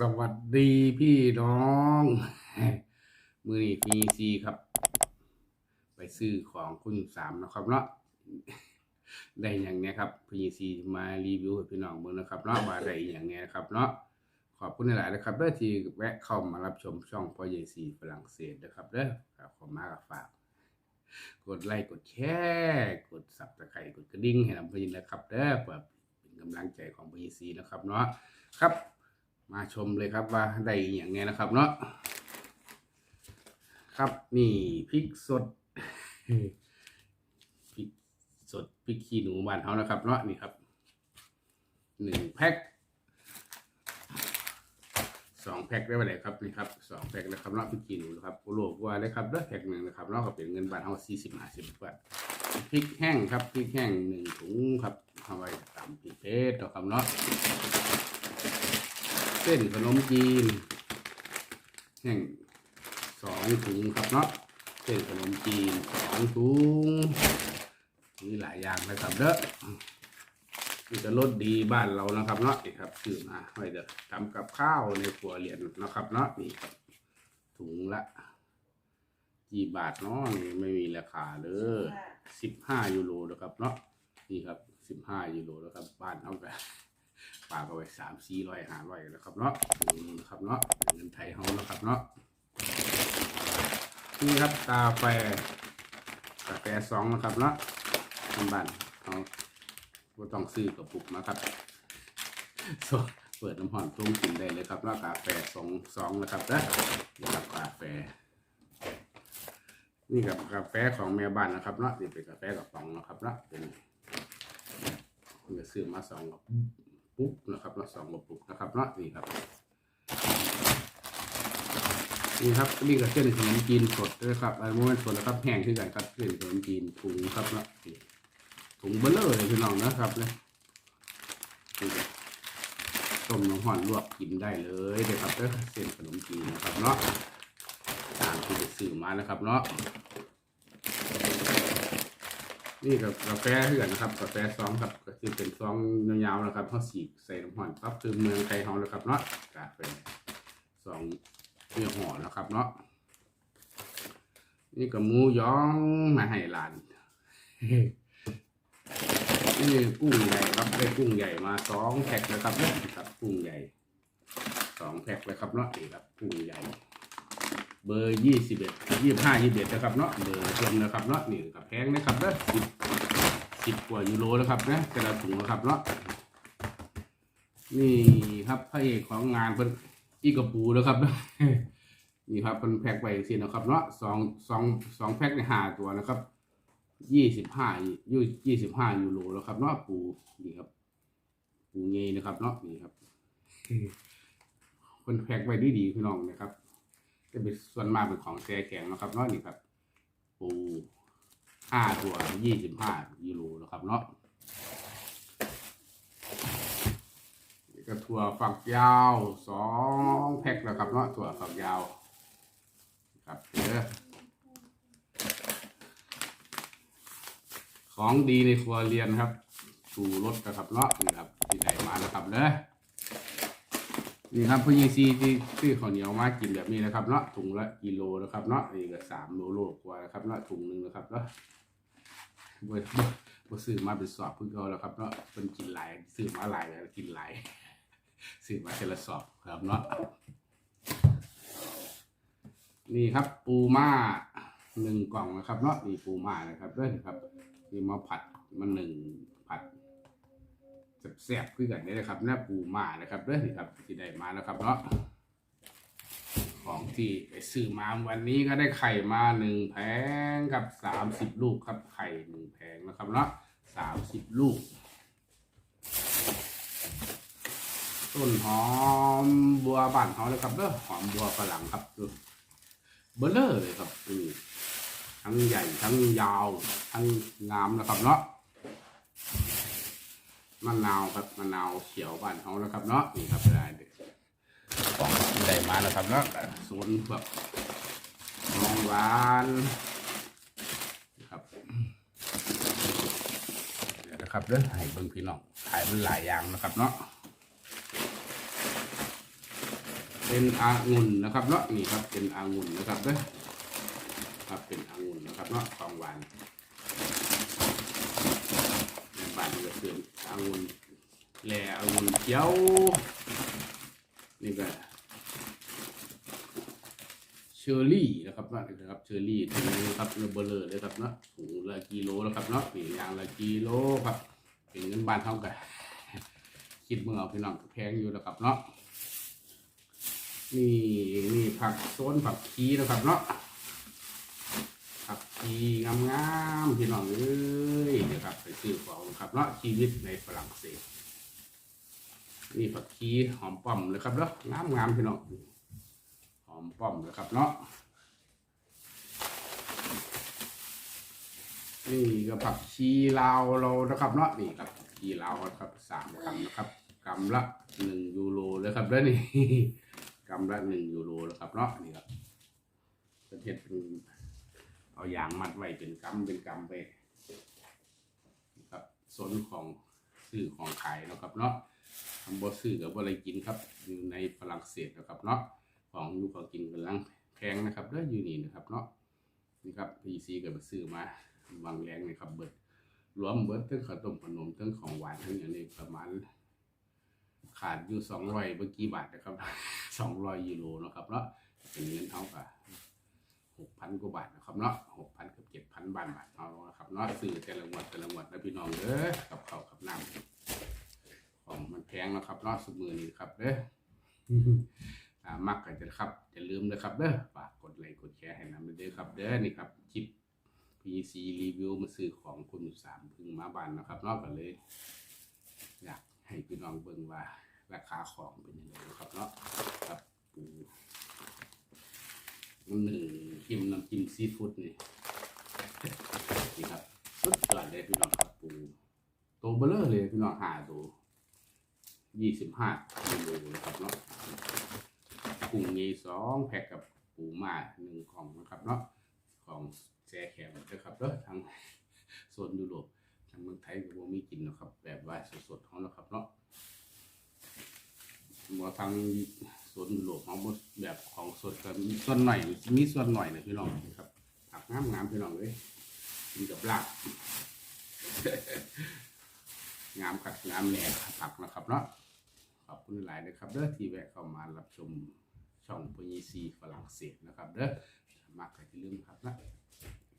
สวัสดีพี่น้อง มือนี้พีซีครับ ไปซื้อของคุณสามนะครับเนาะได้อย่างเนี้ยครับพีซีมารีวิวให้พี่น้องเบิ่งนะครับเนาะว่าได้อย่างเนี้ยนะครับเนาะขอบคุณหลายนะครับเด้อที่แวะเข้ามารับชมช่องพ่อใหญ่ซีฝรั่งเศสนะครับเด้อครับขอบมากกับฝาก กดไลค์กดแชร์กดสับตะไคร้กดกระดิ่งให้ลำเพลินนะครับเด้อเพื่อเป็นกำลังใจของพีซีนะครับเนาะครับ มาชมเลยครับว่าได้อย่างไงนะครับเนาะครับนี่พริกสดพริกสดพริกขี้หนูบ้านเขานะครับเนาะนี่ครับหนึ่งแพ็คสองแพ็คได้ไปเลยครับนี่ครับสองแพ็คนะครับเนาะพริกขี้หนูนะครับโลกว่าเลยครับเด้อแพ็คหนึ่งนะครับเนาะก็เป็นเงินบาทเขาสี่สิบห้าสิบบาทพริกแห้งครับพริกแห้งหนึ่งถุงครับเอาไว้ตำพริกเพชรนะครับเนาะ ส้นขนมจีนแห้งสองถุงครับเนาะเส้นขนมจีนสองถุงมีหลายอย่างนะครับเด้อนี่จะรสดีบ้านเรานะครับเนาะนี่ครับซื้อมาไว้เด้อทำกับข้าวในครัวเรือนนะครับเนาะนี่ครับถุงละกี่บาทเนาะนี่ไม่มีราคาเด้อสิบห้ายูโรนะครับเนาะนี่ครับสิบห้ายูโรนะครับบ้านเขาแบบ ปลาก็ไปสามสี่ร้อยห้าร้อยนะครับเนาะอืมนะครับเนาะเงินไทยเฮานะครับเนาะนี่ครับกาแฟกาแฟสองนะครับเนาะทำบ้านเขาก็ต้องซื้อกระปุกนะครับสเปิดน้ำหอมต้มกินได้เลยครับแล้วกาแฟสองสองนะครับนะนี่ครับกาแฟ นี่กับกาแฟของแม่บ้านนะครับเนาะนี่เป็นกาแฟกระป๋องนะครับเนาะเป็นคุณจะซื้อมาสองกระปุก ปุ๊บนะครับเนาะสองกระปุกนะครับเนาะนี่ครับนี่ครับนี่ก็เส้นขนมจีนสดด้วยครับอันนี้มันสดแล้วครับแห้งขึ้นกันครับเส้นขนมจีนถุงครับเนาะถุงเบลเลอร์เลยพี่น้องนะครับเนี่ยต้มน้ำห่อนลวกกินได้เลยเดี๋ยครับเส้นขนมจีนนะครับเนาะตามที่ได้ซื้อมานะครับเนาะ นี่กับกาแฟเถื่อนนะครับกาแฟซองครับก็คือเป็นซองยาวๆนะครับเขาสีใส่น้ำห่อนครับคือเมืองไทยเขาเลยครับเนาะกาแฟซองเนื้อห่อนะครับเนาะนี่ก็หมูย้องมาให้หลานนี่กุ้งใหญ่ครับได้กุ้งใหญ่มาสองแพ็คนะครับเนี่ยครับกุ้งใหญ่สองแพ็คเลยครับเนาะนี่ครับกุ้งใหญ่ เบอร์ยี่สิบเอ็ดยี่สิบห้ายี่สิบเอ็ดนะครับเนาะเบอร์เพิ่มนะครับเนาะนี่ครับแพงนะครับเนาะสิบสิบกว่ายูโรนะครับนะแต่ละถุงนะครับเนาะนี่ครับพระเอกของงานเป็นอีกระปูนะครับนี่ครับเป็นแพ็คไปสินะครับเนาะสองสองสองแพ็คในห้าตัวนะครับยี่สิบห้ายูยี่สิบห้ายูโรแล้วครับเนาะปูนี่ครับ ปูเงยนะครับเนาะนี่ครับเป็นแพ็คไว้ดีๆพี่น้องนะครับ จะเป็นส่วนมากเป็นของแช่แข็งนะครับเนาะนี่ครับปูห้าตัวยี่สิบห้ายูโรนะครับเนาะนี่ก็ถั่วฝักยาวสองแพ็คแล้วครับเนาะถั่วฝักยาวครับเด้อของดีในครัวเรียนครับชูรสนะครับเนาะนี่ครับที่ได้มาแล้วครับเด้อ นี่ครับพี่ยีซีที่ซื้อข้าวเหนียวมากินแบบนี้นะครับเนาะถุงละกิโลนะครับเนาะนี่ก็สามโลโลกว่านะครับเนาะถุงหนึ่งนะครับเนาะบ่บ่บ่ซื้อมาเป็นสอบเพิ่งเขาแล้วครับเนาะเป็นกินหลายซื้อมาหลายแล้วกินหลายซื้อมาเทละสอบครับเนาะนี่ครับปูม่าหนึ่งกล่องนะครับเนาะนี่ปูม่านะครับด้วยครับนี่มาผัดมาหนึ่ง แซ่บขึ้นกันได้เลยครับหน้าปูมานะครับด้วนี่ครับที่ได้มาแล้วครับเนาะของที่ไปซื้อมาวันนี้ก็ได้ไข่มาหนึ่งแผงกับสามสิบลูกครับไข่หนึ่งแผงนะครับเนาะสามสิบลูก ต้นหอมบัวบานเขาเลยครับเด้อหอมบัวฝรั่งครับดูเบลเลอร์เลยครับทั้งใหญ่ทั้งยาว ทั้งงามนะครับเนาะ มะนาวครับมะนาวเขียวบ้านเขาแล้วครับเนาะนี่ครับได้เด็ของได้มาแล้วครับเนาะสวนแบบน้องหวานนะครับเดี๋ยวนะครับเด้อให้เบิ่งพี่น้องขายมันหลายอย่างนะครับเนาะเป็นอางุ่นนะครับเนาะนี่ครับเป็นอางุ่นนะครับเด้อครับเป็นอางุ่นนะครับเนาะของหวานบ้านก็คืออางุ่น แหล่อางุ่นเขียวนี่ก็เชอร์รี่นะครับเนาะครับเชอร์รี่ตัวนี้นะครับเนื้อเลอเลยครับเนาะถุงละกิโลแล้วครับเนาะนี่ยางละกิโลครับเป็นเงินบานเท่ากันคิดเมื่อเอาพี่น้องแพงอยู่แล้วครับเนาะนี่นี่ผักโซนผักชีนะครับเนาะผักชีงามๆพี่น้องเอ้ยนะครับไปซื้อของครับเนาะชีวิตในฝรั่งเศส นี่ผักชีหอมป้อมเลยครับเนาะงามงามๆพี่น้องหอมป้อมเลยครับเนาะนี่ก็ผักชีลาวเรานะครับเนาะนี่ครับผักชีลาวครับสามกรัมนะครับกรัมละหนึ่งยูโรเลยครับแล้วนี่กรัมละหนึ่งยูโรแล้วครับเนาะนี่ครับประเทศเป็นเอายางมัดไว้เป็นกรัมเป็นกรัมไปครับส่วนของซื้อของขายแล้วครับเนาะ ทำบ่ซื้อกับอะไรกินครับ อยู่ในฝรั่งเศสนะครับเนาะของอยู่ก็กินกันลังแพงนะครับแล้วอยู่นี่นะครับเนาะนี่ครับพีซีก็ไปซื้อมาวางแรงนี่ครับเบิดรวมเบิดทั้งขาวต้มขนมทั้งของหวานทั้งอย่างนี้ประมาณขาดอยู่สองร้อยเมื่อกี้บาทนะครับสองร้อยยูโรนะครับเนาะเป็นเงินเท่ากับหกพันกว่าบาทนะครับเนาะหกพันกับเจ็ดพันบาทบาทเอานะครับเนาะซื้อแต่ละงวดแต่ละงวดนะพี่น้องเด้อกับข้าวกับน้ำ ของมันแพงเนาะครับเนาะสมือนี้ครับเด้ออ่ามักกันจะครับอย่าลืมนะครับเด้อฝากกดไลค์กดแชร์ให้นำเด้อครับเด้อนี่ครับคลิป PC รีวิวมาซื้อของคุณสามพึ่งมาบานนะครับเนอกกันเลย อยากให้พี่น้องเบิ่งว่าราคาของเป็นยังไงนะครับเนาะครับปูน้ำหนึ่งจิ้มน้ำจิ้มซีฟู้ดนี่นี่ครับสุดยอดเลยพี่น้องครับปูโตวเบลเลอร์เลยพี่น้องหาตัว ยี่สิบห้ากิโลนะครับเนาะกุ้งยีสองแพ็คกับปูมาหนึ่งของนะครับเนาะของแซ่แขมนะครับเด้อทางโซนยุโรปทางเมืองไทยก็บ่มีกินนะครับ แบบว่าสดๆของนะครับเนาะบ่ทางโซนยุโรปของแบบของสดก็มีส่วนหน่อยมีส่วนหน่อยนะพี่น้องครับผักงามๆพี่น้องเอ้ยกินกับลาบงามคัดงามแหน่ผักนะครับเนาะ ขอบคุณหลายนะครับเด้อที่แวะเข้ามารับชมช่องพญีซีฝรั่งเศสนะครับเด้อมากก็อย่ลืมครับนะ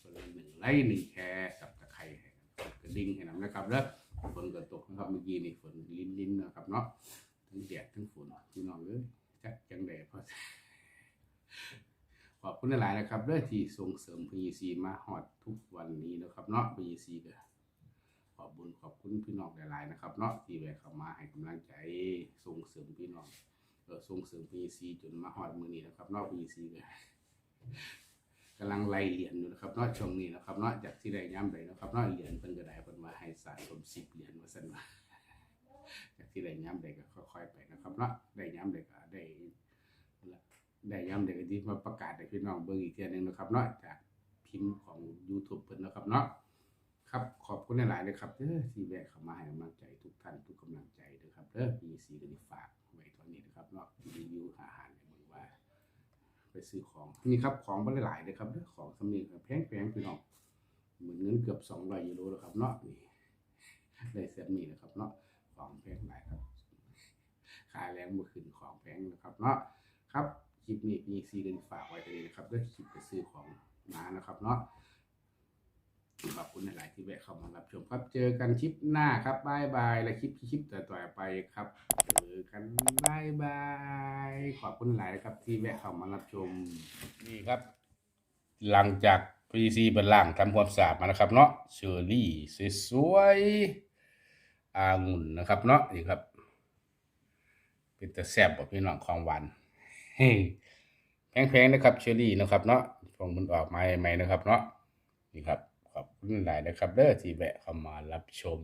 คนละหนึ่งไลค์หนึ่งแชร์สับตะไคร้กระดิ่งให้นำนะครับแล้วฝนก็ตกนะครับเมื่อกี้นี่ฝนลิ้นลิ้นนะครับเนาะทั้งแดดทั้งฝนพี่น้องเอ้ยจักจังแดดพอขอบคุณหลายนะครับเด้อที่ส่งเสริม PEC มาฮอดทุกวันนี้นะครับเนาะ PEC ก็ข อบบุญขอบคุณพี่น้องหลายๆนะครับเนาะที่แวะเข้ามาให้กำลังใจส่งเสริมพี่น้องเออส่งเสริม PEC จนมาฮอดมือนี้นะครับเนาะ PEC ก็กำลังไล่เหรียญอยู่นะครับเนาะช่วงนี้นะครับเนาะจากที่ได้ย้ำไปนะครับเนาะเหรียญเพิ่นก็ได้เพิ่นมาให้สะสมสิบเหรียญว่าซั่นว่าจากที่ได้ย้ำได้ก็ค่อยๆไปนะครับเนาะได้ย้ำได้ก็ได้ได้ย้ำได้ก็ที่มาประกาศให้พี่น้องเบิ่งอีกเทียนึงนะครับเนาะจากพิมพ์ของ YouTube เพิ่นนะครับเนาะ ครับขอบคุณหลายๆเลยครับเด้อที่แวะเข้ามาให้กำลังใจทุกท่านทุกกำลังใจเด้อครับเด้อ PEC ก็ได้ฝากไว้เท่านี้นะครับเนาะรีวิวอาหารให้เบิ่งว่า ไปซื้อของนี่ครับของบหลายๆเลยครับเด้อของสำเนียงแพงแพงๆพี่น้องเหมือนเงินเกือบสองร้อยยูโรแล้วครับเนาะนี่ได้เซตนี้นะครับเนาะของแพงหลายครับค่าแรงเมื่อคืนของแพงนะครับเนาะครับคลิปนี้มีซีเดนฝากไว้ตรงนี้นะครับเด้อคลิปไปซื้อของมานะครับเนาะ ขอบคุณหลายๆที่แวะเข้ามารับชมครับเจอกันคลิปหน้าครับบายบายและคลิปคลิปต่อๆไปครับเจอกันบายบายขอบคุณหลายครับที่แวะเข้ามารับชมนี่ครับ หลังจาก PC เป็นล่างทำความสะอาดมานะครับเนาะเชอร์รี่สวยๆอางุ่นนะครับเนาะนี่ครับ เป็นแต่แซ่บบอกพี่น้องของหวานแพงๆนะครับเชอร์รี่นะครับเนาะฟองมันออกมาใหม่ๆนะครับเนาะนี่ครับ ขอบคุณหลายนะครับเด้อที่แวะเข้ามารับชม